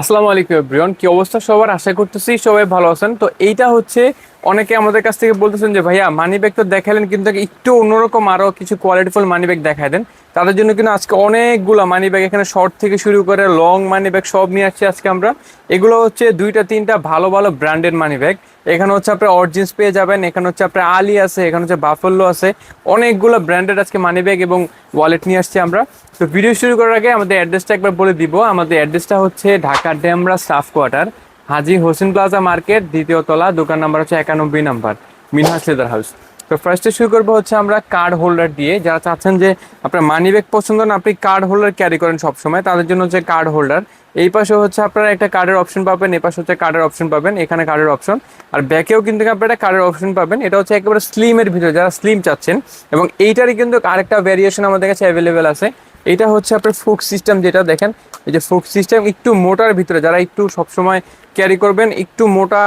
আসসালামু আলাইকুম এভরিওয়ান, কি অবস্থা সবার? আশা করতেছি সবাই ভালো আছেন। তো এইটা হচ্ছে, অনেকে আমাদের কাছ থেকে বলতেছেন যে, ভাইয়া মানি ব্যাগ তো দেখালেন, কিন্তু একটু অন্যরকম আরও কিছু কোয়ালিটিফুল মানি ব্যাগ দেখায় দেন? তাদের জন্য কিন্তু আজকে অনেকগুলো মানি ব্যাগ এখানে শর্ট থেকে শুরু করে লং মানি ব্যাগ সব নিয়ে আসছি আজকে আমরা। এগুলো হচ্ছে দুইটা, তিনটা ভালো ভালো ব্র্যান্ডেড মানি ব্যাগ এখানে হচ্ছে আপনার অরিজিন্স পেয়ে যাবেন, এখানে হচ্ছে আপনার আলি আছে, এখানে হচ্ছে বাফল্লো আছে। অনেকগুলো ব্র্যান্ডেড আজকে মানি ব্যাগ এবং ওয়ালেট নিয়ে আসছি আমরা। তো ভিডিও শুরু করার আগে আমাদের অ্যাড্রেসটা একবার বলে দিব। আমাদের অ্যাড্রেসটা হচ্ছে Dhaka Demra staff quarter Haji Hossain plaza market, দ্বিতীয় তলা, দোকান নাম্বার হচ্ছে একানব্বই নাম্বার মিনহাস লেদার হাউস তো ফার্স্টে শুরু করব হচ্ছে আমরা কার্ড হোল্ডার দিয়ে। যারা চাচ্ছেন যে আপনার মানি ব্যাগ পছন্দ না, আপনি কার্ড হোল্ডার ক্যারি করেন সবসময়, তাদের জন্য হচ্ছে কার্ড হোল্ডার এই পাশে হচ্ছে আপনারা একটা কার্ডের অপশন পাবেন, এই পাশে হচ্ছে কার্ডের অপশন পাবেন, এখানে কার্ডের অপশন আর ব্যাকেও কিন্তু আপনারা কার্ডের অপশন পাবেন, এটা হচ্ছে একেবারে স্লিমের ভিতরে, যারা স্লিম চাচ্ছেন। এবং এইটারই কিন্তু আরেকটা ভ্যারিয়েশন আমাদের কাছে অ্যাভেলেবেল আছে। এটা হচ্ছে আপনার ফুক সিস্টেম যেটা দেখেন, এই যে ফুক সিস্টেম একটু মোটার ভিতরে, যারা একটু সবসময় ক্যারি করবেন, একটু মোটা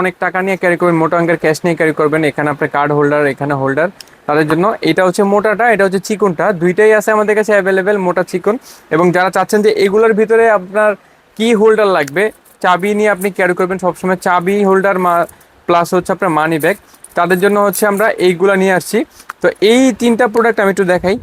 অনেক টাকা নিয়ে ক্যারি করবেন, মোটা অঙ্কের ক্যাশ নিয়ে ক্যারি করবেন, এখানে আপনার কার্ড হোল্ডার এখানে হোল্ডার তাদের জন্য। এটা হচ্ছে মোটাটা, এটা হচ্ছে চিকনটা। দুইটাই আছে আমাদের কাছে অ্যাভেলেবেল মোটা চিকন। এবং যারা চাচ্ছেন যে এগুলোর ভিতরে আপনার কি হোল্ডার লাগবে, চাবি নিয়ে আপনি ক্যারি করবেন সবসময়। চাবি হোল্ডার প্লাস হচ্ছে আপনার মানি ব্যাগ তাদের জন্য হচ্ছে আমরা এইগুলো নিয়ে আসছি। তো এই তিনটা প্রোডাক্ট আমি একটু দেখাই।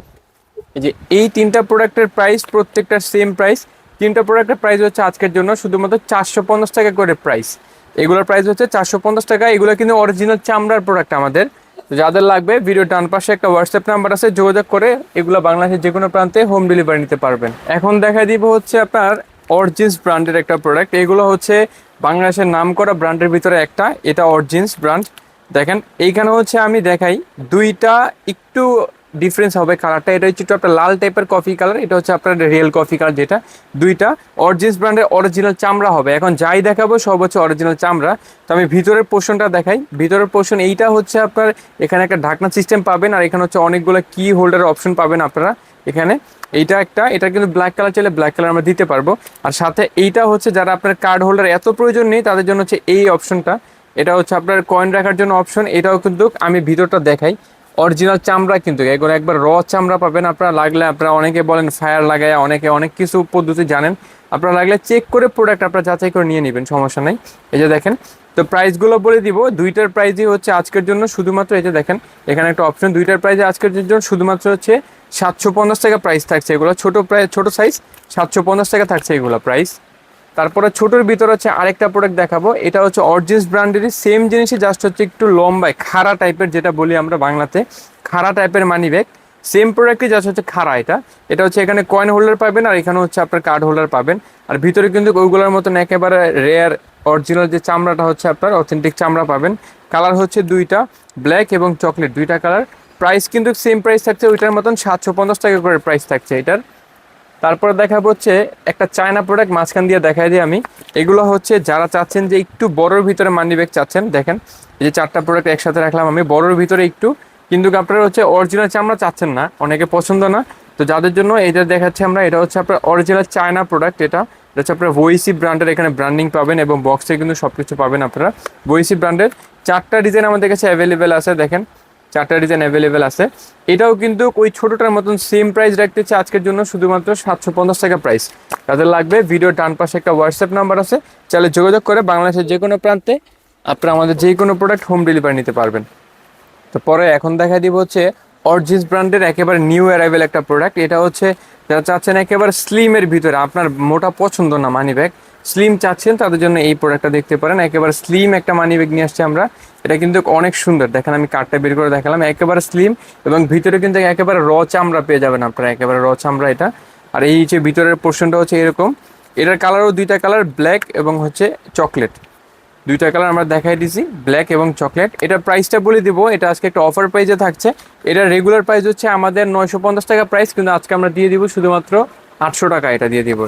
যে এই তিনটা প্রোডাক্টের প্রাইস প্রত্যেকটা সেম প্রাইস তিনটা প্রোডাক্টের প্রাইস হচ্ছে আজকের জন্য শুধুমাত্র চারশো পঞ্চাশ টাকা করে প্রাইস এগুলোর প্রাইস হচ্ছে চারশো পঞ্চাশ টাকা। এগুলো কিন্তু অরিজিনাল চামড়ার প্রোডাক্ট আমাদের। যাদের লাগবে ভিডিও ডান পাশে একটা হোয়াটসঅ্যাপ নাম্বার আছে, যোগাযোগ করে এগুলো বাংলাদেশের যে কোনো প্রান্তে হোম ডেলিভারি নিতে পারবেন। এখন দেখা দিব হচ্ছে আপনার অরজিন্স ব্র্যান্ডের একটা প্রোডাক্ট এগুলো হচ্ছে বাংলাদেশের নাম করা ব্র্যান্ডের ভিতরে একটা। এটা অরজিন্স ব্র্যান্ড দেখেন, এইখানে হচ্ছে আমি দেখাই দুইটা একটু ডিফারেন্স হবে কালারটা এটা হচ্ছে একটু আপনার লাল টাইপের কফি কালার এটা হচ্ছে আপনার রিয়েল কফি কালার যেটা। দুইটা অরিজিনাল ব্র্যান্ডের অরিজিনাল চামড়া হবে। এখন যাই দেখাবো, সব হচ্ছে অরিজিনাল চামড়া। তো আমি ভিতরের পোর্শনটা দেখাই। ভিতরের পোর্শন এইটা হচ্ছে আপনার এখানে একটা ঢাকনা সিস্টেম পাবেন, আর এখানে হচ্ছে অনেকগুলো কি হোল্ডার অপশন পাবেন আপনারা এখানে। এইটা একটা, এটা কিন্তু ব্ল্যাক কালার চাইলে ব্ল্যাক কালার আমরা দিতে পারব। আর সাথে এইটা হচ্ছে যারা আপনার কার্ড হোল্ডার এত প্রয়োজন নেই, তাদের জন্য হচ্ছে এই অপশনটা এটা হচ্ছে আপনার কয়েন রাখার জন্য অপশন এটাও কিন্তু আমি ভিতরটা দেখাই। অরিজিনাল চামড়া কিন্তু এগুলো একবার র চামড়া পাবেন আপনারা। লাগলে আপনারা অনেকে বলেন ফায়ার লাগায়, অনেকে অনেক কিছু পদ্ধতি জানেন। আপনারা লাগলে চেক করে প্রোডাক্ট আপনারা যাচাই করে নিয়ে নেবেন, সমস্যা নেই। এই যে দেখেন, তো প্রাইসগুলো বলে দিব, দুইটার প্রাইসই হচ্ছে আজকের জন্য শুধুমাত্র, এই যে দেখেন, এখানে একটা অপশন দুইটার প্রাইসে আজকের জন্য শুধুমাত্র হচ্ছে সাতশো পঞ্চাশ টাকা প্রাইস থাকছে এগুলো। ছোটো প্রায় ছোটো সাইজ সাতশো পঞ্চাশ টাকা থাকছে এগুলো প্রাইস তারপরে ছোটোর ভিতর হচ্ছে আরেকটা প্রোডাক্ট দেখাবো। এটা হচ্ছে অরিজিন্স ব্র্যান্ডেরই সেম জিনিসই জাস্ট হচ্ছে একটু লম্বায়, খাড়া টাইপের যেটা বলি আমরা বাংলাতে। খাড়া টাইপের মানি ব্যাগ সেম প্রোডাক্টই জাস্ট হচ্ছে খাড়া এটা। এটা হচ্ছে এখানে কয়েন হোল্ডার পাবেন আর এখানে হচ্ছে আপনার কার্ড হোল্ডার পাবেন। আর ভিতরে কিন্তু ওইগুলোর মতন একেবারে রেয়ার অরিজিনাল যে চামড়াটা হচ্ছে আপনার অথেন্টিক চামড়া পাবেন। কালার হচ্ছে দুইটা ব্ল্যাক এবং চকলেট দুইটা কালার প্রাইস কিন্তু সেম প্রাইস থাকছে, ওইটার মতন সাতশো পঞ্চাশ টাকা করে প্রাইস থাকছে এটার। তারপরে দেখাবো হচ্ছে একটা চায়না প্রোডাক্ট মাঝখান দিয়ে দেখাই দিই আমি। এগুলো হচ্ছে যারা চাচ্ছেন যে একটু বড়োর ভিতরে মানি ব্যাগ চাচ্ছেন, দেখেন, এই যে চারটা প্রোডাক্ট একসাথে রাখলাম আমি, বড়োর ভিতরে একটু। কিন্তু আপনারা হচ্ছে অরিজিনাল চামড়া চাচ্ছেন না, অনেকে পছন্দ না। তো যাদের জন্য এটা দেখাচ্ছি আমরা, এটা হচ্ছে আপনার অরিজিনাল চায়না প্রোডাক্ট এটা। এটা হচ্ছে আপনার ভয়েসি ব্র্যান্ডের এখানে ব্র্যান্ডিং পাবেন এবং বক্সে কিন্তু সব কিছু পাবেন আপনারা। ভয়েসি ব্র্যান্ডের চারটা ডিজাইন আমাদের কাছে অ্যাভেলেবেল আছে, দেখেন। চারটা ডিজাইন অ্যাভেলেবেল আছে। এটাও কিন্তু ওই ছোটোটার মতন সেম প্রাইস রাখতেছে আজকের জন্য, শুধুমাত্র সাতশো পঞ্চাশ টাকা প্রাইস তাদের লাগবে ভিডিও ডান পাশে একটা হোয়াটসঅ্যাপ নাম্বার আছে। চাইলে যোগাযোগ করে বাংলাদেশের যে কোনো প্রান্তে আপনারা আমাদের যে কোনো প্রোডাক্ট হোম ডেলিভারি নিতে পারবেন। তো পরে এখন দেখা দিব হচ্ছে অরজিন্স ব্র্যান্ডের একেবারে নিউ অ্যারাইভেল একটা প্রোডাক্ট এটা হচ্ছে, যারা চাচ্ছেন একেবারে স্লিমের ভিতরে, আপনার মোটা পছন্দ না মানি ব্যাগ স্লিম চাচ্ছেন, তাদের জন্য এই প্রোডাক্টটা দেখতে পারেন। একেবারে স্লিম একটা মানি ব্যাগ নিয়ে আসছি আমরা। এটা কিন্তু অনেক সুন্দর। দেখেন আমি কার্ডটা বের করে দেখালাম। একেবারে স্লিম এবং ভিতরে কিন্তু একেবারে র চামড়া পেয়ে যাবেন আপনারা। একেবারে র চামড়া এটা। আর এই যে ভিতরের পোর্শনটা হচ্ছে এরকম। এটার কালারও দুইটা কালার ব্ল্যাক এবং হচ্ছে চকলেট দুইটা কালার আমরা দেখাই দিছি ব্ল্যাক এবং চকলেট এটার প্রাইসটা বলে দিব। এটা আজকে একটা অফার প্রাইসে থাকছে। এটা রেগুলার প্রাইস হচ্ছে আমাদের নয়শো পঞ্চাশ টাকা প্রাইস কিন্তু আজকে আমরা দিয়ে দিব শুধুমাত্র আটশো টাকা। এটা দিয়ে দিব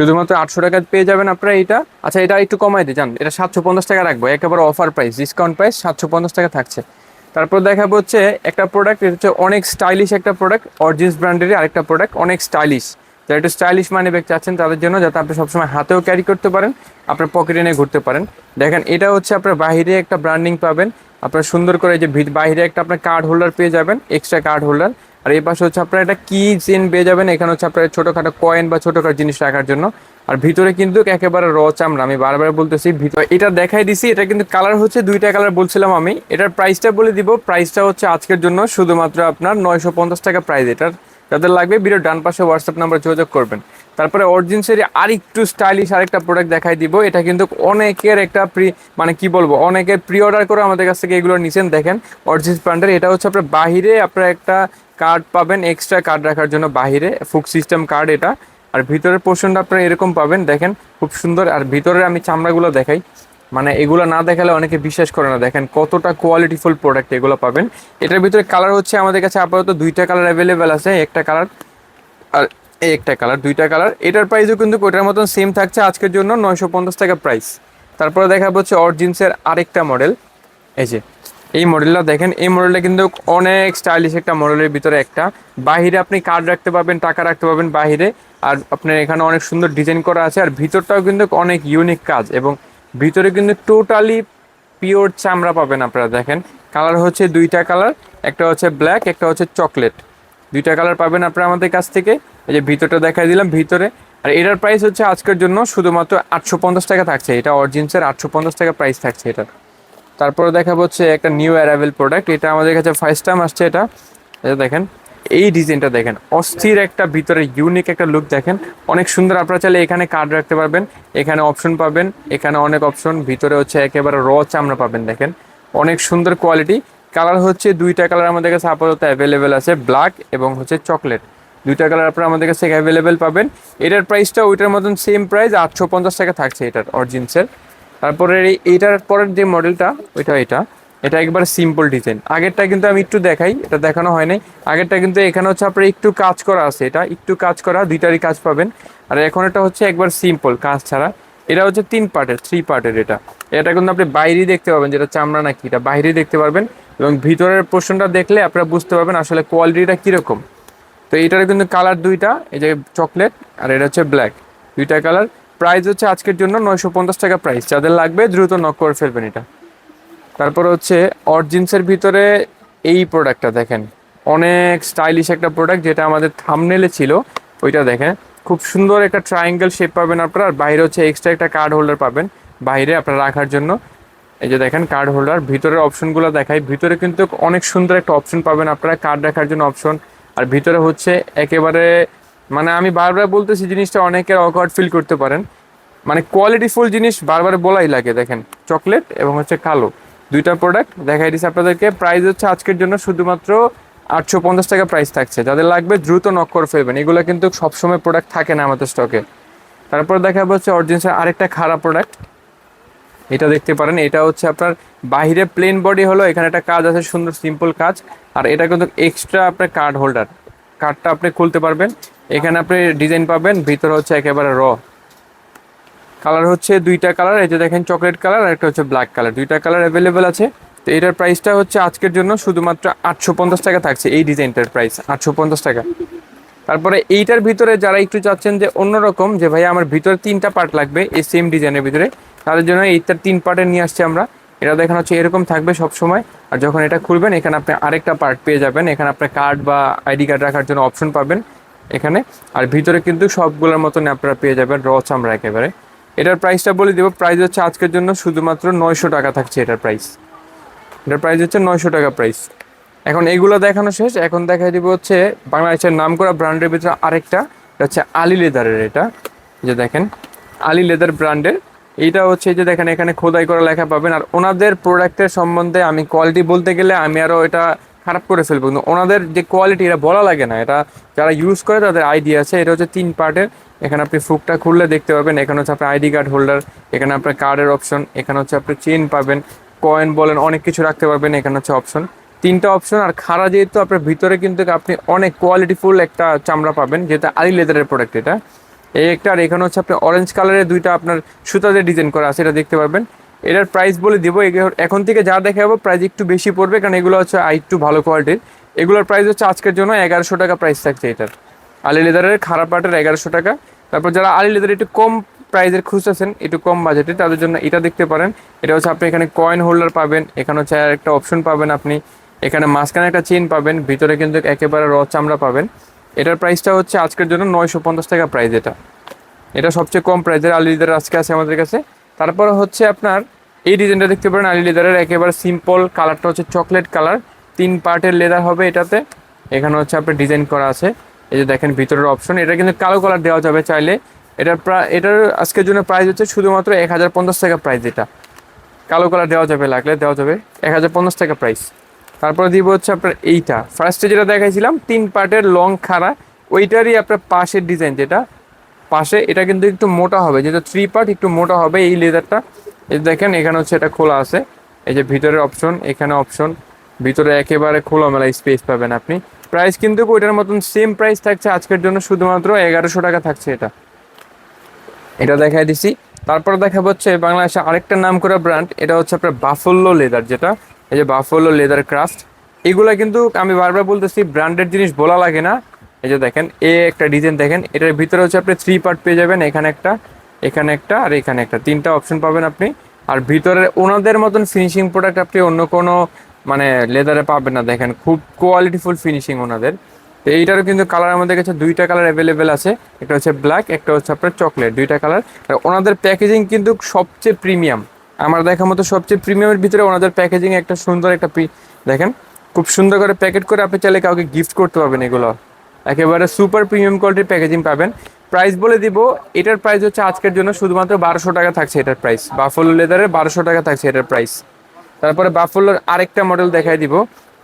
শুধুমাত্র আটশো টাকা পেয়ে যাবেন আপনারা এটা আচ্ছা এটা একটু কমাই দিয়ে যান এটা সাতশো পঞ্চাশ টাকা রাখব। একেবারে অফার প্রাইস ডিসকাউন্ট প্রাইস সাতশো পঞ্চাশ টাকা থাকছে। তারপর দেখাবো হচ্ছে একটা প্রোডাক্ট এটা হচ্ছে অনেক স্টাইলিশ একটা প্রোডাক্ট অরিজিন্স ব্র্যান্ডেরই আরেকটা প্রোডাক্ট অনেক স্টাইলিশ যারা একটু স্টাইলিশ মানে ব্যাগ চাচ্ছেন, তাদের জন্য যাতে আপনি সবসময় হাতেও ক্যারি করতে পারেন, আপনার পকেটে নিয়ে ঘুরতে পারেন। দেখেন, এটা হচ্ছে আপনার বাহিরে একটা ব্র্যান্ডিং পাবেন। আপনার সুন্দর করে যে বাইরে একটা আপনার কার্ড হোল্ডার পেয়ে যাবেন এক্সট্রা কার্ড হোল্ডার আর এই পাশে হচ্ছে আপনার একটা কি চেন পেয়ে যাবেন। এখানে হচ্ছে আপনার ছোটোখাটো কয়েন বা ছোটোখাটো জিনিস রাখার জন্য। আর ভিতরে কিন্তু একেবারে র চামড়া। আমি বারবার বলতেছি, ভিতরে এটা দেখাই দিছি, এটা কিন্তু কালার হচ্ছে দুইটা কালার বলছিলাম আমি। এটার প্রাইসটা বলে দিব। প্রাইসটা হচ্ছে আজকের জন্য শুধুমাত্র আপনার নয়শো পঞ্চাশ টাকা প্রাইস এটার যাদের লাগবে ভিডিও ডান পাশে হোয়াটসঅ্যাপ নাম্বার যোগাযোগ করবেন। তারপরে অরিজিনসের আর একটু স্টাইলিশ আরেকটা প্রোডাক্ট দেখাই দিব। এটা কিন্তু অনেকের একটা প্রি মানে কি বলব, অনেকের প্রি অর্ডার করে আমাদের কাছ থেকে এগুলো নিছেন। দেখেন অরিজিন ব্র্যান্ডের এটা হচ্ছে আপনার বাহিরে আপনার একটা কার্ড পাবেন এক্সট্রা কার্ড রাখার জন্য বাহিরে ফুক সিস্টেম কার্ড এটা। আর ভিতরের পোর্শনটা আপনারা এরকম পাবেন, দেখেন খুব সুন্দর। আর ভিতরে আমি চামড়াগুলো দেখাই। মানে এগুলো না দেখালে অনেকে বিশ্বাস করে না। দেখেন কতটা কোয়ালিটিফুল প্রোডাক্ট এগুলো পাবেন। এটার ভিতরে কালার হচ্ছে আমাদের কাছে আপাতত দুইটা কালার অ্যাভেলেবেল আছে, একটা কালার আর এই একটা কালার দুইটা কালার এটার প্রাইসও কিন্তু ওইটার মতন সেম থাকছে আজকের জন্য, নয়শো পঞ্চাশ টাকা প্রাইস তারপরে দেখা হচ্ছে অরিজিন্সের আরেকটা মডেল এই যে এই মডেলটা দেখেন, এই মডেলটা কিন্তু অনেক স্টাইলিশ একটা মডেলের ভিতরে একটা। বাহিরে আপনি কার্ড রাখতে পারবেন, টাকা রাখতে পারবেন বাহিরে। আর আপনার এখানে অনেক সুন্দর ডিজাইন করা আছে। আর ভিতরটাও কিন্তু অনেক ইউনিক কাজ এবং ভিতরে কিন্তু টোটালি পিওর চামড়া পাবেন আপনারা, দেখেন। কালার হচ্ছে দুইটা কালার একটা হচ্ছে ব্ল্যাক একটা হচ্ছে চকলেট দুইটা কালার পাবেন আপনারা আমাদের কাছ থেকে। এই যে ভিতরটা দেখাই দিলাম ভিতরে। আর এটার প্রাইস হচ্ছে আজকের জন্য শুধুমাত্র আটশো পঞ্চাশ টাকা থাকছে। এটা অরিজিনসের আটশো পঞ্চাশ টাকা প্রাইস থাকছে এটা তারপরে দেখা হচ্ছে একটা নিউ অ্যারাইভেল প্রোডাক্ট এটা আমাদের কাছে ফার্স্ট টাইম আসছে এটা। এটা দেখেন, এই ডিজাইনটা দেখেন, অস্থির একটা ভিতরে ইউনিক একটা লুক দেখেন। অনেক সুন্দর, আপনারা চাইলে এখানে কার্ড রাখতে পারবেন, এখানে অপশন পাবেন, এখানে অনেক অপশন ভিতরে হচ্ছে একেবারে র চামড়া পাবেন দেখেন। অনেক সুন্দর কোয়ালিটি কালার হচ্ছে দুইটা কালার আমাদের কাছে আপাতত অ্যাভেলেবেল আছে ব্ল্যাক এবং হচ্ছে চকলেট দুইটা কালার আপনারা আমাদের কাছে অ্যাভেলেবেল পাবেন। এটার প্রাইসটা ওইটার মতন সেম প্রাইস আটশো পঞ্চাশ টাকা থাকছে এটার অরিজিনসের তারপরে এই এইটার পরের যে মডেলটা, ওইটা এটা। এটা একবার সিম্পল ডিজাইন আগেরটা কিন্তু আমি একটু দেখাই, এটা দেখানো হয় নাই। আগেরটা কিন্তু এখানে হচ্ছে আপনার একটু কাজ করা আছে এটা। একটু কাজ করা, দুইটারই কাজ পাবেন। আর এখন এটা হচ্ছে একবার সিম্পল কাজ ছাড়া। এটা হচ্ছে তিন পার্টের থ্রি পার্টের এটা। এটা কিন্তু আপনি বাইরেই দেখতে পাবেন, যেটা চামড়া নাকি। এটা বাইরেই দেখতে পারবেন। এবং ভিতরের পোর্শনটা দেখলে আপনারা বুঝতে পারবেন আসলে কোয়ালিটিটা কীরকম। তো এটার কিন্তু কালার দুইটা, এই যে চকলেট আর এটা হচ্ছে ব্ল্যাক দুইটা কালার প্রাইস হচ্ছে আজকের জন্য নয়শো পঞ্চাশ টাকা প্রাইস যাদের লাগবে দ্রুত নক করে ফেলবেন এটা। তারপর হচ্ছে অরজিন্সের ভিতরে এই প্রোডাক্টটা দেখেন। অনেক স্টাইলিশ একটা প্রোডাক্ট যেটা আমাদের থামনেলে ছিল, ওইটা দেখেন। খুব সুন্দর একটা ট্রায়াঙ্গেল শেপ পাবেন আপনারা। আর বাইরে হচ্ছে এক্সট্রা একটা কার্ড হোল্ডার পাবেন বাইরে আপনারা রাখার জন্য। এই যে দেখেন কার্ড হোল্ডার ভিতরের অপশনগুলো দেখাই। ভিতরে কিন্তু অনেক সুন্দর একটা অপশন পাবেন আপনারা। কার্ড রাখার জন্য অপশন আর ভিতরে হচ্ছে একেবারে মানে আমি বারবার বলতেছি জিনিসটা অনেকের অকওয়ার্ড ফিল করতে পারেন। মানে কোয়ালিটিফুল জিনিস বারবার বলাই লাগে, দেখেন। চকলেট এবং হচ্ছে কালো, দুইটা প্রোডাক্ট দেখাই দিচ্ছি আপনাদেরকে। প্রাইস হচ্ছে আজকের জন্য শুধুমাত্র আটশো পঞ্চাশ টাকা প্রাইস থাকছে। যাদের লাগবে দ্রুত নক করে ফেলবেন। এগুলো কিন্তু সবসময় প্রোডাক্ট থাকে না আমাদের স্টকে তারপর দেখা হচ্ছে অরিজিনাল আরেকটা খারাপ প্রোডাক্ট এটা দেখতে পারেন, এটা হচ্ছে আপনার বাইরে প্লেন বডি হলো, এখানে একটা কাজ আছে, সুন্দর সিম্পল কাজ। আর এটা কিন্তু এক্সট্রা আপনার কার্ড হোল্ডার কার্ডটা আপনি খুলতে পারবেন। এখানে আপনি ডিজাইন পাবেন, ভিতরে হচ্ছে একেবারে র কালার হচ্ছে দুইটা কালার এই যে দেখেন চকলেট কালার আর একটা হচ্ছে ব্ল্যাক কালার দুইটা কালার অ্যাভেলেবেল আছে। তো এটার প্রাইসটা হচ্ছে আজকের জন্য শুধুমাত্র আটশো পঞ্চাশ টাকা থাকছে, এই ডিজাইনটার প্রাইস আটশো পঞ্চাশ টাকা। তারপরে এইটার ভিতরে যারা একটু চাচ্ছেন যে অন্যরকম, যে ভাই আমার ভিতরে তিনটা পার্ট লাগবে, এই সেম ডিজাইনের ভিতরে, তাদের জন্য এইটার তিন পার্টের নিয়ে আসছি আমরা। এটা দেখেন হচ্ছে এরকম থাকবে সব সময়। আর যখন এটা খুলবেন, এখানে আপনি আরেকটা পার্ট পেয়ে যাবেন। এখানে আপনার কার্ড বা আইডি কার্ড রাখার জন্য অপশন পাবেন। এখানে। আর ভিতরে কিন্তু সবগুলোর মতন আপনারা পেয়ে যাবেন র চামড়া একেবারে। এটার প্রাইসটা বলে দেবো প্রাইস হচ্ছে আজকের জন্য শুধুমাত্র নয়শো টাকা থাকছে এটার প্রাইস এটার প্রাইস হচ্ছে নয়শো টাকা প্রাইস এখন এইগুলো দেখানো শেষ, এখন দেখাই দিব হচ্ছে বাংলাদেশের নাম করা ব্র্যান্ডের ভিতরে আরেকটা, এটা হচ্ছে আলি লেদারের এটা। যে দেখেন, আলি লেদার ব্র্যান্ডের এইটা হচ্ছে যে দেখেন, এখানে খোদাই করা লেখা পাবেন। আর ওনাদের প্রোডাক্টের সম্বন্ধে আমি কোয়ালিটি বলতে গেলে আমি আরও এটা খারাপ করে ফেলব কিন্তু ওনাদের যে কোয়ালিটি এটা বলা লাগে না। এটা যারা ইউজ করে তাদের আইডিয়া আছে। এটা হচ্ছে তিন পার্টের। এখানে আপনি ফুকটা খুললে দেখতে পাবেন। এখানে হচ্ছে আপনার আইডি কার্ড হোল্ডার এখানে আপনার কার্ডের অপশন এখানে হচ্ছে আপনি চেন পাবেন কয়েন বলেন, অনেক কিছু রাখতে পারবেন এখানে হচ্ছে অপশন তিনটা অপশন আর খাড়া যেহেতু আপনার ভিতরে কিন্তু আপনি অনেক কোয়ালিটিফুল একটা চামড়া পাবেন, যেটা আলি লেদারের প্রোডাক্ট এটা। এই একটা, আর এখানে হচ্ছে আপনি অরেঞ্জ কালারের দুইটা আপনার সুতাতে ডিজাইন করা আছে, এটা দেখতে পারবেন। এটার প্রাইস বলে দিব। এখন থেকে যা দেখাবো প্রাইস একটু বেশি পড়বে, কারণ এগুলো হচ্ছে আই একটু ভালো কোয়ালিটির এগুলোর প্রাইস হচ্ছে আজকের জন্য এগারোশো টাকা প্রাইস থাকছে এটার। আলি লেদারের খারাপ পার্টের এগারোশো টাকা। তারপর যারা আলি লেদার একটু কম প্রাইসের খুঁজতেছেন, একটু কম বাজেটে তাদের জন্য এটা দেখতে পারেন। এটা হচ্ছে আপনি এখানে কয়েন হোল্ডার পাবেন, এখানে হচ্ছে একটা অপশন পাবেন আপনি। এখানে মাঝখানে একটা চেন পাবেন, ভিতরে কিন্তু একেবারে র চামড়া পাবেন। এটার প্রাইসটা হচ্ছে আজকের জন্য নয়শো পঞ্চাশ টাকা প্রাইস এটা। এটা সবচেয়ে কম প্রাইসের আলি লেদার আজকে আছে আমাদের কাছে। তারপরে হচ্ছে আপনার এই ডিজাইনটা দেখতে পারেন, আলি লেদারের একেবারে সিম্পল কালারটা হচ্ছে চকলেট কালার তিন পার্টের লেদার হবে এটাতে। এখানে হচ্ছে আপনার ডিজাইন করা আছে। এই যে দেখেন ভিতরের অপশন এটা কিন্তু কালো কালার দেওয়া যাবে চাইলে। এটার প্রায় এটার আজকের জন্য প্রাইস হচ্ছে শুধুমাত্র এক হাজার পঞ্চাশ টাকা প্রাইস এটা কালো কালার দেওয়া যাবে, লাগলে দেওয়া যাবে এক হাজার পঞ্চাশ টাকা প্রাইস তারপরে দিব হচ্ছে আপনার এইটা। ফার্স্টে যেটা দেখাইছিলাম, তিন পার্টের লং খাড়া। ওইটারই আপনার পাশের ডিজাইন যেটা। পাশে এটা কিন্তু একটু মোটা হবে যেটা থ্রি পার্ট একটু মোটা হবে এই লেদারটা এই দেখেন, এখানে হচ্ছে এটা খোলা আছে। এই যে ভিতরের অপশন এখানে অপশন ভিতরে একেবারে খোলামেলা স্পেস পাবেন আপনি। প্রাইস কিন্তু ওইটার মতন সেম প্রাইস থাকছে আজকের জন্য, শুধুমাত্র এগারোশো টাকা থাকছে এটা। এটা দেখাই দিছি। তারপর দেখা হচ্ছে বাংলাদেশে আরেকটা নাম করা ব্র্যান্ড এটা হচ্ছে আপনার বাফল্লো লেদার যেটা। এই যে বাফল্লো লেদার ক্রাফট এগুলা কিন্তু আমি বারবার বলতেছি ব্র্যান্ডের জিনিস বলা লাগে না। এই যে দেখেন, এ একটা ডিজাইন দেখেন, এটার ভিতরে হচ্ছে আপনি থ্রি পার্ট পেয়ে যাবেন, এখানে একটা এখানে একটা, আর এখানে একটা। তিনটা অপশন পাবেন আপনি। আর ভিতরে ওনাদের মতন ফিনিশিং প্রোডাক্ট আপনি অন্য কোনো মানে লেদারে পাবেন না। দেখেন, খুব কোয়ালিটিফুল ফিনিশিং ওনাদের। তো এইটারও কিন্তু কালার আমাদের কাছে দুইটা কালার অ্যাভেলেবেল আছে। একটা হচ্ছে ব্ল্যাক একটা হচ্ছে আপনার চকলেট দুইটা কালার ওনাদের প্যাকেজিং কিন্তু সবচেয়ে প্রিমিয়াম আমার দেখার মতো সবচেয়ে প্রিমিয়ামের ভিতরে ওনাদের প্যাকেজিং একটা সুন্দর একটা দেখেন, খুব সুন্দর করে প্যাকেট করে আপনি চাইলে কাউকে গিফট করতে পারবেন এগুলো। একেবারে সুপার প্রিমিয়াম কোয়ালিটির প্যাকেজিং পাবেন। প্রাইস বলে দিব, এটার প্রাইস হচ্ছে আজকের জন্য শুধুমাত্র বারোশো টাকা থাকছে এটার প্রাইস। বাফলো লেদারের বারোশো টাকা থাকছে এটার প্রাইস। তারপরে বাফলোর আরেকটা মডেল দেখাই দিব।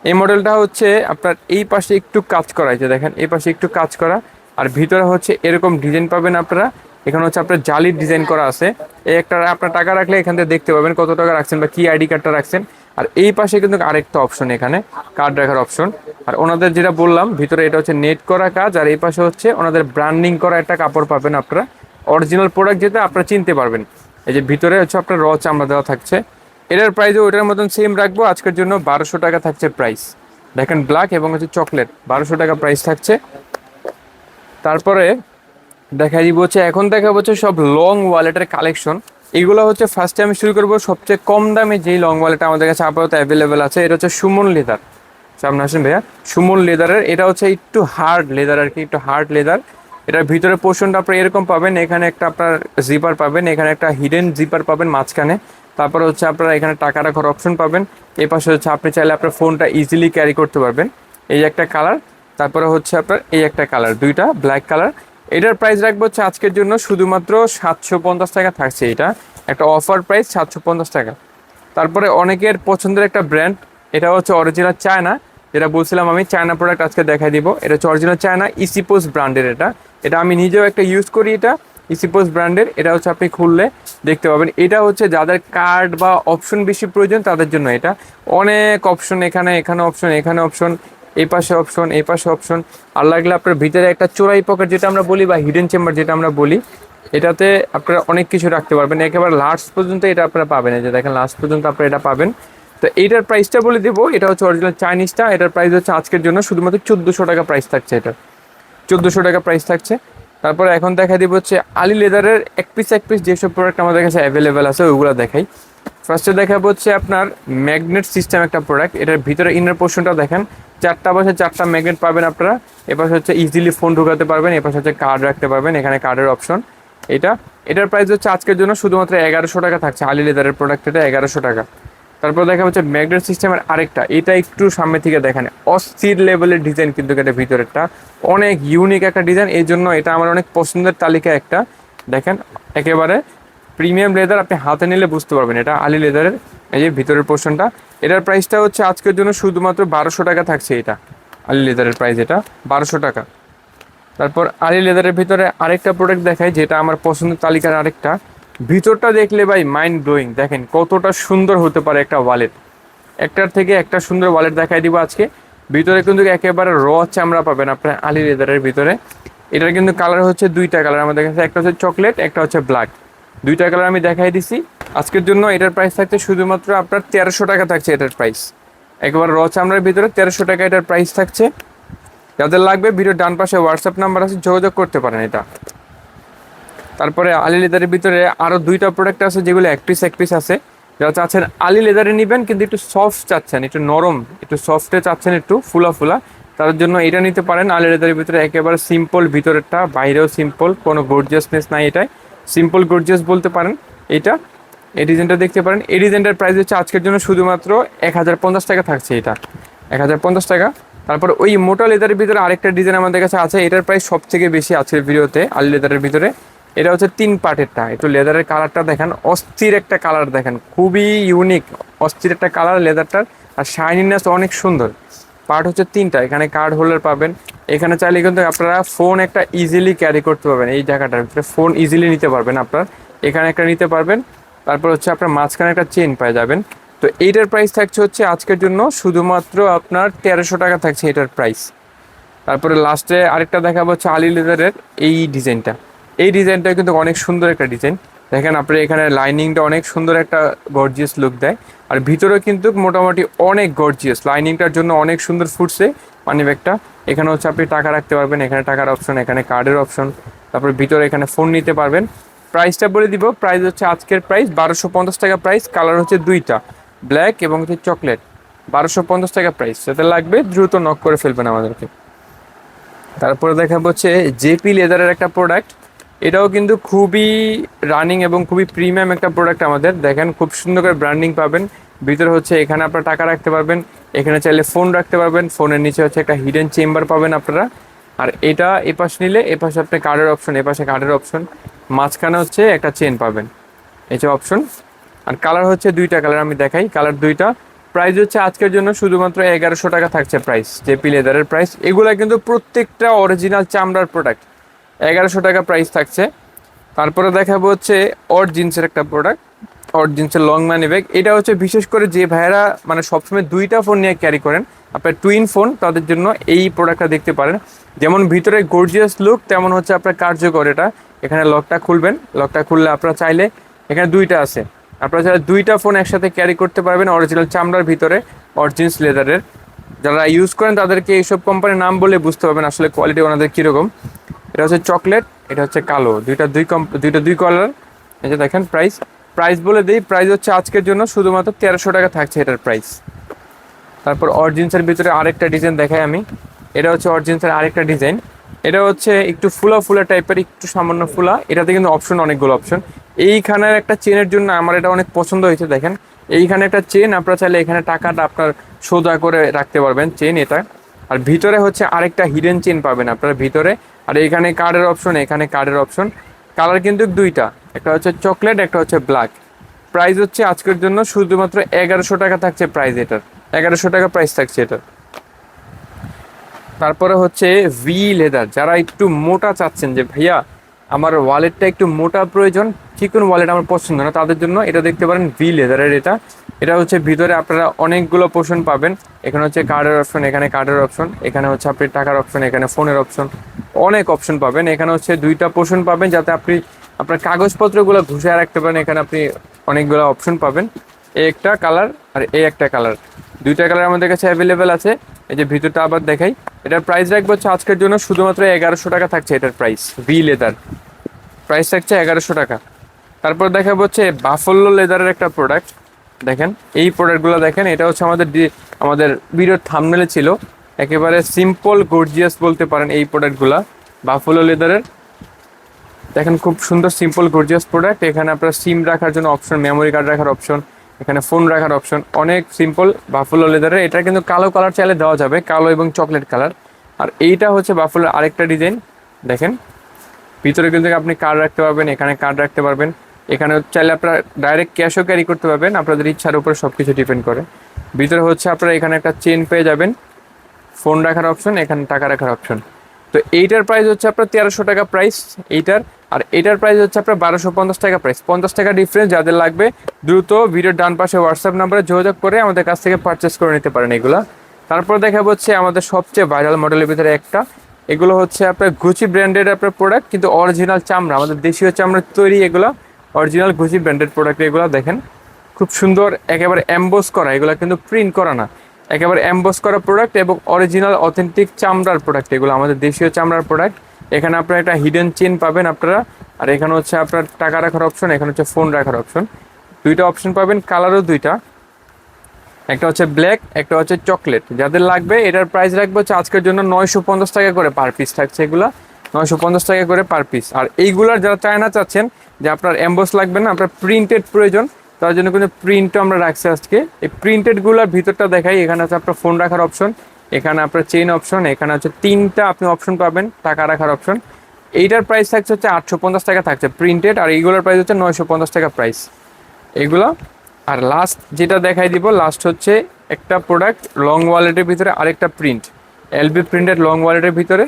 এই মডেলটা হচ্ছে আপনার এই পাশে একটু কাজ করা আছে দেখেন, এই পাশে একটু কাজ করা। আর ভিতরে হচ্ছে এরকম ডিজাইন পাবেন আপনারা। এখানে হচ্ছে আপনার জালির ডিজাইন করা আছে। এই একটা আপনার টাকা রাখলে এখান থেকে দেখতে পাবেন কত টাকা রাখছেন বা কি আইডি কার্ডটা রাখছেন। আর এই পাশে কিন্তু আরেকটা অপশন এখানে কার্ড রাখার অপশন আর ওনাদের যেটা বললাম, ভিতরে এটা হচ্ছে নেট করা কাজ, আর এই পাশে হচ্ছে ওনাদের ব্র্যান্ডিং করা একটা কাপড় পাবেন আপনারা। অরিজিনাল প্রোডাক্ট যেটা আপনারা চিনতে পারবেন। এই যে ভিতরে হচ্ছে আপনার র চামড়া দেওয়া থাকছে। এটার প্রাইসও ওইটার মতন সেম রাখব। আজকের জন্য বারোশো টাকা থাকছে প্রাইস দেখেন ব্ল্যাক এবং হচ্ছে চকলেট বারোশো টাকা প্রাইস থাকছে। তারপরে দেখা দিব হচ্ছে, এখন দেখা হচ্ছে সব লং ওয়ালেটের কালেকশন এগুলো হচ্ছে ফার্স্টে আমি শুরু করব। সবচেয়ে কম দামে যেই লং ওয়ালেট আমাদের কাছে আপাতত অ্যাভেলেবেল আছে, এটা হচ্ছে সুমন লেদার সামনে আসেন ভাইয়া। সুমন লেদারের এটা হচ্ছে একটু হার্ড লেদার আর কি, একটু হার্ড লেদার এটার ভিতরে পোর্শনটা আপনি এরকম পাবেন, এখানে একটা আপনার জিপার পাবেন, এখানে একটা হিডেন জিপার পাবেন মাঝখানে। তারপর হচ্ছে আপনারা এখানে টাকা রাখার অপশন পাবেন। এই পাশে হচ্ছে আপনি চাইলে আপনার ফোনটা ইজিলি ক্যারি করতে পারবেন। এই একটা কালার তারপরে হচ্ছে আপনার এই একটা কালার দুইটা ব্ল্যাক কালার এটার প্রাইস রাখব হচ্ছে আজকের জন্য শুধুমাত্র সাতশো পঞ্চাশ টাকা থাকছে এটা। একটা অফার প্রাইস সাতশো পঞ্চাশ টাকা। তারপরে অনেকের পছন্দের একটা ব্র্যান্ড এটা হচ্ছে অরিজিনাল চায়না যেটা বলছিলাম আমি চায়না প্রোডাক্ট আজকে দেখাই দিব। এটা হচ্ছে অরিজিনাল চায়না ইসিপোস ব্র্যান্ডের এটা। এটা আমি নিজেও একটা ইউজ করি এটা ইসিপোস ব্র্যান্ডের এটা হচ্ছে আপনি খুললে দেখতে পাবেন। এটা হচ্ছে যাদের কার্ড বা অপশন বেশি প্রয়োজন, তাদের জন্য এটা। অনেক অপশন এখানে এখানে অপশন এখানে অপশন এই পাশে অপশন এই পাশে অপশন আর লাগলে আপনার ভিতরে একটা চোরাই পকেট যেটা আমরা বলি বা হিডেন চেম্বার যেটা আমরা বলি, এটাতে আপনারা অনেক কিছু রাখতে পারবেন। একেবারে লাস্ট পর্যন্ত এটা আপনারা পাবেন। এই যে দেখেন লাস্ট পর্যন্ত আপনারা এটা পাবেন। তো এইটার প্রাইসটা বলে দেবো। এটা হচ্ছে অরিজিনাল চাইনিজটা এটার প্রাইস হচ্ছে আজকের জন্য শুধুমাত্র চোদ্দোশো টাকা প্রাইস থাকছে এটা। চোদ্দোশো টাকা প্রাইস থাকছে। তারপরে এখন দেখা দিব হচ্ছে আলি লেদারের এক পিস এক পিস যেসব প্রোডাক্ট আমাদের কাছে অ্যাভেলেবেল আছে, ওইগুলো দেখাই। ফার্স্টে দেখাবো হচ্ছে আপনার ম্যাগনেট সিস্টেম একটা প্রোডাক্ট এটার ভিতরে ইনার পোর্শনটা দেখেন। চারটা পাশে চারটা ম্যাগনেট পাবেন আপনারা। এপাশে হচ্ছে ইজিলি ফোন ঢুকাতে পারবেন এপাশে হচ্ছে কার্ড রাখতে পারবেন, এখানে কার্ডের অপশন এটা, এটার প্রাইস হচ্ছে আজকের জন্য শুধুমাত্র এগারোশো টাকা থাকছে আলি লেদারের প্রোডাক্ট এটা এগারোশো টাকা। তারপর দেখা হচ্ছে ম্যাগনেট সিস্টেমের আরেকটা, এটা একটু সামনে থেকে দেখেন, অস্থির লেভেলের ডিজাইন কিন্তু এটা ভিতরেরটা। অনেক ইউনিক একটা ডিজাইন এই জন্য এটা আমার অনেক পছন্দের তালিকা একটা। দেখেন, একেবারে প্রিমিয়াম লেদার আপনি হাতে নিলে বুঝতে পারবেন, এটা আলি লেদারের এই যে ভিতরের পোর্শনটা এটার প্রাইসটা হচ্ছে আজকের জন্য শুধুমাত্র বারোশো টাকা থাকছে এটা, আলি লেদারের প্রাইস এটা, বারোশো টাকা। তারপর আলি লেদারের ভিতরে আরেকটা প্রোডাক্ট দেখাই, যেটা আমার পছন্দের তালিকার আরেকটা। ভিতরটা দেখলে ভাই মাইন্ড ব্লোয়িং দেখেন কতটা সুন্দর হতে পারে একটা ওয়ালেট একটার থেকে একটা সুন্দর ওয়ালেট দেখাই দিব আজকে। ভিতরে কিন্তু একেবারে র চামড়া পাবেন আপনার আলি লেদারের ভিতরে। এটার কিন্তু কালার হচ্ছে দুইটা কালার আমাদের কাছে একটা হচ্ছে চকলেট একটা হচ্ছে ব্ল্যাক দুইটা কালার আমি দেখাই দিছি। আজকের জন্য এটার প্রাইস থাকছে শুধুমাত্র আপনার তেরোশো টাকা থাকছে এটার প্রাইস একেবারে র চামড়ার ভিতরে তেরোশো টাকা এটার প্রাইস থাকছে। যাদের লাগবে ভিডিওর ডান পাশে হোয়াটসঅ্যাপ নাম্বার আছে, যোগাযোগ করতে পারেন এটা। তারপরে আলি লেদারের ভিতরে আরও দুইটা প্রোডাক্ট আছে, যেগুলো এক পিস এক পিস আছে। যারা চাচ্ছেন আলি লেদারে নেবেন, কিন্তু একটু সফট চাচ্ছেন, একটু নরম, একটু সফটে চাচ্ছেন, একটু ফুলা ফুলা, তাদের জন্য এটা নিতে পারেন। আলি লেদারের ভিতরে একেবারে সিম্পল ভিতরেরটা বাইরেও সিম্পল কোনো গর্জিয়াসনেস নাই এটাই সিম্পল গর্জিয়াস বলতে পারেন। এটা, এই ডিজাইনটা দেখতে পারেন। এই ডিজাইনটার প্রাইস হচ্ছে আজকের জন্য শুধুমাত্র এক হাজার পঞ্চাশ টাকা থাকছে এটা। এক হাজার পঞ্চাশ টাকা। তারপর ওই মোটা লেদারের ভিতরে আরেকটা ডিজাইন আমাদের কাছে আছে। এটার প্রাইস সব থেকে বেশি আজকের ভিডিওতে, আলি লেদারের ভিতরে। এটা হচ্ছে তিন পার্টেরটা একটু লেদারের কালারটা দেখেন। অস্থির একটা কালার দেখেন। খুবই ইউনিক অস্থির একটা কালার লেদারটার আর শাইনিনেস অনেক সুন্দর। পার্ট হচ্ছে তিনটা, এখানে কার্ড হোল্ডার পাবেন। এখানে চাইলে কিন্তু আপনারা ফোন একটা ইজিলি ক্যারি করতে পারবেন, এই জায়গাটার ভিতরে ফোন ইজিলি নিতে পারবেন আপনার। এখানে একটা নিতে পারবেন, তারপর হচ্ছে আপনার মাঝখানে একটা চেন পেয়ে যাবেন। তো এইটার প্রাইস থাকছে হচ্ছে আজকের জন্য শুধুমাত্র আপনার তেরোশো টাকা থাকছে এটার প্রাইস তারপরে লাস্টে আরেকটা দেখাবো হচ্ছে আলি লেদারের এই ডিজাইনটা এই ডিজাইনটা কিন্তু অনেক সুন্দর একটা ডিজাইন দেখেন আপনার এখানে লাইনিংটা অনেক সুন্দর একটা গর্জিয়াস লুক দেয়। আর ভিতরে কিন্তু মোটামুটি অনেক গর্জিয়াস লাইনিংটার জন্য অনেক সুন্দর ফুটছে মানি ব্যাগটা এখানে হচ্ছে আপনি টাকা রাখতে পারবেন, এখানে টাকার অপশন এখানে কার্ডের অপশন তারপর ভিতরে এখানে ফোন নিতে পারবেন। প্রাইসটা বলে দিব প্রাইস হচ্ছে আজকের প্রাইস বারোশো পঞ্চাশ টাকা প্রাইস কালার হচ্ছে দুইটা ব্ল্যাক এবং হচ্ছে চকলেট বারোশো পঞ্চাশ টাকা প্রাইস যাতে লাগবে, দ্রুত নক করে ফেলবেন আমাদেরকে। তারপরে দেখাবো হচ্ছে জেপি লেদারের একটা প্রোডাক্ট এটাও কিন্তু খুবই রানিং এবং খুবই প্রিমিয়াম একটা প্রোডাক্ট আমাদের। দেখেন, খুব সুন্দর করে ব্র্যান্ডিং পাবেন। ভিতরে হচ্ছে এখানে আপনারা টাকা রাখতে পারবেন, এখানে চাইলে ফোন রাখতে পারবেন ফোনের নিচে হচ্ছে একটা হিডেন চেম্বার পাবেন আপনারা। আর এটা এপাশ নিলে, এপাশে আপনি কার্ডের অপশন এপাশে কার্ডের অপশন মাঝখানে হচ্ছে একটা চেন পাবেন। যে অপশন আর কালার হচ্ছে দুইটা কালার আমি দেখাই। কালার দুইটা। প্রাইস হচ্ছে আজকের জন্য শুধুমাত্র এগারোশো টাকা থাকছে প্রাইস জেপি লেদারের প্রাইস এগুলা কিন্তু প্রত্যেকটা অরিজিনাল চামড়ার প্রোডাক্ট এগারোশো টাকা প্রাইস থাকছে। তারপরে দেখাবো হচ্ছে অর জিন্সের একটা প্রোডাক্ট অর জিন্সের লং মানি ব্যাগ এটা হচ্ছে বিশেষ করে যে ভাইয়েরা মানে সবসময় দুইটা ফোন নিয়ে ক্যারি করেন, আপনার টুইন ফোন তাদের জন্য এই প্রোডাক্টটা দেখতে পারেন। যেমন ভিতরে গর্জিয়াস লুক তেমন হচ্ছে আপনার কার্যকর এটা। এখানে লকটা খুলবেন লকটা খুললে আপনারা চাইলে এখানে দুইটা আছে। আপনারা চাইলে দুইটা ফোন একসাথে ক্যারি করতে পারবেন অরিজিনাল চামড়ার ভিতরে অরিজিন্স লেদারের যারা ইউজ করেন তাদেরকে এইসব কোম্পানির নাম বলে বুঝতে পারবেন আসলে কোয়ালিটি ওনাদের কীরকম। এটা হচ্ছে চকলেট, এটা হচ্ছে কালো। দুইটা দুই কম, দুইটা দুই কালার এই যে দেখেন প্রাইস প্রাইস বলে দিই প্রাইস হচ্ছে আজকের জন্য শুধুমাত্র তেরোশো টাকা থাকছে এটার প্রাইস তারপর অরিজিন্সের ভিতরে আরেকটা ডিজাইন দেখাই আমি। এটা হচ্ছে অরিজিন্সের আরেকটা ডিজাইন এটা হচ্ছে একটু ফুলা ফুলা টাইপের একটু সামান্য ফুলা। এটাতে কিন্তু অপশন অনেকগুলো অপশন এইখানের একটা চেনের জন্য আমার এটা অনেক পছন্দ হয়েছে, দেখেন। এইখানে একটা চেন আপনারা চাইলে এখানে টাকাটা আপনার সোজা করে রাখতে পারবেন চেন এটা। আর ভিতরে হচ্ছে আরেকটা হিডেন চেন পাবেন আপনারা। ভিতরে আর এখানে কার্ডের অপশন এখানে কার্ডের অপশন কালার কিন্তু দুইটা, একটা হচ্ছে চকলেট একটা হচ্ছে ব্ল্যাক প্রাইস হচ্ছে আজকের জন্য শুধুমাত্র এগারোশো টাকা থাকছে প্রাইস এটার। এগারোশো টাকা প্রাইস থাকছে এটার। তারপরে হচ্ছে ভি লেদার যারা একটু মোটা চাচ্ছেন যে, ভাইয়া, আমার ওয়ালেটটা একটু মোটা প্রয়োজন চিকন ওয়ালেট আমার পছন্দ না, তাদের জন্য এটা দেখতে পারেন ভি লেদারের এটা। এটা হচ্ছে ভিতরে আপনারা অনেকগুলো পোর্শন পাবেন। এখানে হচ্ছে কার্ডের অপশন এখানে কার্ডের অপশন এখানে হচ্ছে আপনি টাকার অপশন এখানে ফোনের অপশন অনেক অপশন পাবেন। এখানে হচ্ছে দুইটা পোর্শন পাবেন যাতে আপনি আপনার কাগজপত্রগুলো ঘুষিয়ে রাখতে পারেন। এখানে আপনি অনেকগুলো অপশন পাবেন। এ একটা কালার আর এ একটা কালার দুইটা কালার আমাদের কাছে অ্যাভেলেবেল আছে। এই যে ভিতরটা আবার দেখাই। এটার প্রাইস রাখব হচ্ছে আজকের জন্য শুধুমাত্র এগারোশো টাকা থাকছে এটার প্রাইস ভি লেদার প্রাইস থাকছে এগারোশো টাকা। তারপর দেখাবো হচ্ছে বাফল্লো লেদারের একটা প্রোডাক্ট দেখেন, এই প্রোডাক্টগুলো দেখেন, এটা হচ্ছে আমাদের আমাদের ভিডিওর থামনেলে ছিল। একেবারে সিম্পল গর্জিয়াস বলতে পারেন এই প্রোডাক্টগুলা বাফলো লেদারের দেখেন, খুব সুন্দর সিম্পল গর্জিয়াস প্রোডাক্ট এখানে আপনার সিম রাখার জন্য অপশন মেমোরি কার্ড রাখার অপশন এখানে ফোন রাখার অপশন অনেক সিম্পল বাফলো লেদারের এটা কিন্তু কালো কালার চাইলে দেওয়া যাবে, কালো এবং চকলেট কালার আর এইটা হচ্ছে বাফলোর আরেকটা ডিজাইন দেখেন, ভিতরে কিন্তু আপনি কার্ড রাখতে পারবেন, এখানে কার্ড রাখতে পারবেন। এখানে চাইলে আপনারা ডাইরেক্ট ক্যাশও ক্যারি করতে পারবেন, আপনাদের ইচ্ছার উপরে সব কিছু ডিপেন্ড করে। ভিতরে হচ্ছে আপনারা এখানে একটা চেন পেয়ে যাবেন ফোন রাখার অপশন এখানে টাকা রাখার অপশন তো এইটার প্রাইস হচ্ছে আপনার তেরোশো টাকা প্রাইস এইটার। আর এটার প্রাইস হচ্ছে আপনার বারোশো পঞ্চাশ টাকা প্রাইস পঞ্চাশ টাকা ডিফারেন্স যাদের লাগবে, দ্রুত ভিডিওর ডান পাশে হোয়াটসঅ্যাপ নাম্বারে যোগাযোগ করে আমাদের কাছ থেকে পারচেস করে নিতে পারেন এগুলো। তারপর দেখাবো হচ্ছে আমাদের সবচেয়ে ভাইরাল মডেলের ভিতরে একটা। এগুলো হচ্ছে আপনার গুচি ব্র্যান্ডের আপনার প্রোডাক্ট কিন্তু অরিজিনাল চামড়া, আমাদের দেশীয় চামড়ার তৈরি এগুলো। অরিজিনাল গুচি ব্র্যান্ডেড প্রোডাক্ট এগুলো দেখেন। খুব সুন্দর, একেবারে অ্যাম্বোস করা, এগুলো কিন্তু প্রিন্ট করা না। একেবারে অ্যাম্বোস করা প্রোডাক্ট এবং অরিজিনাল অথেন্টিক চামড়ার প্রোডাক্ট এগুলো আমাদের দেশীয় চামড়ার প্রোডাক্ট এখানে আপনারা একটা হিডেন চেন পাবেন আপনারা। আর এখানে হচ্ছে আপনার টাকা রাখার অপশন এখানে হচ্ছে ফোন রাখার অপশন দুইটা অপশন পাবেন কালারও দুইটা। একটা হচ্ছে ব্ল্যাক একটা হচ্ছে চকলেট যাদের লাগবে, এটার প্রাইস রাখব হচ্ছে আজকের জন্য নয়শো পঞ্চাশ টাকা করে পার পিস থাকছে এগুলা। নয়শো পঞ্চাশ টাকা করে পার পিস আর এইগুলার যারা চায়না চাচ্ছেন যে আপনার এম্বস লাগবে না, আপনার প্রিন্টেড প্রয়োজন। তার জন্য কিন্তু প্রিন্টও আমরা রাখছি আজকে। এই প্রিন্টেডগুলোর ভিতরটা দেখাই, এখানে আছে আপনার ফোন রাখার অপশন এখানে আপনার চেইন অপশন এখানে হচ্ছে তিনটা আপনি অপশন পাবেন, টাকা রাখার অপশন এইটার প্রাইস থাকছে হচ্ছে আটশো পঞ্চাশ টাকা থাকছে প্রিন্টেড আর এইগুলোর প্রাইস হচ্ছে নয়শো পঞ্চাশ টাকা প্রাইস এগুলো আর লাস্ট যেটা দেখাই দিব লাস্ট হচ্ছে একটা প্রোডাক্ট লং ওয়ালেটের ভিতরে আরেকটা প্রিন্ট এলবি প্রিন্টেড লং ওয়ালেটের ভিতরে।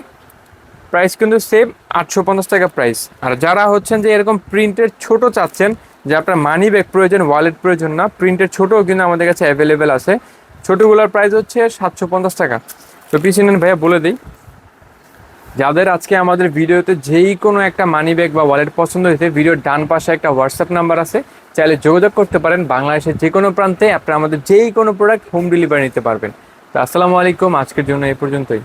প্রাইস কিন্তু সেম আটশো পঞ্চাশ টাকা প্রাইস আর যারা হচ্ছেন যে এরকম প্রিন্টের ছোট চাচ্ছেন, যে আপনার মানি ব্যাগ প্রয়োজন ওয়ালেট প্রয়োজন না প্রিন্টের ছোটও কিন্তু আমাদের কাছে অ্যাভেলেবেল আছে। ছোটোগুলোর প্রাইস হচ্ছে সাতশো পঞ্চাশ টাকা। তো পিছিয়ে ভাইয়া, বলে দিই। যাদের আজকে আমাদের ভিডিওতে যেই কোনো একটা মানি ব্যাগ বা ওয়ালেট পছন্দ হয়েছে ভিডিওর ডান পাশে একটা হোয়াটসঅ্যাপ নাম্বার আছে, চাইলে যোগাযোগ করতে পারেন। বাংলাদেশের যে কোনো প্রান্তে আপনারা আমাদের যেই কোনো প্রোডাক্ট হোম ডেলিভারি নিতে পারবেন। তো আসসালামু আলাইকুম, আজকের জন্য এই পর্যন্তই।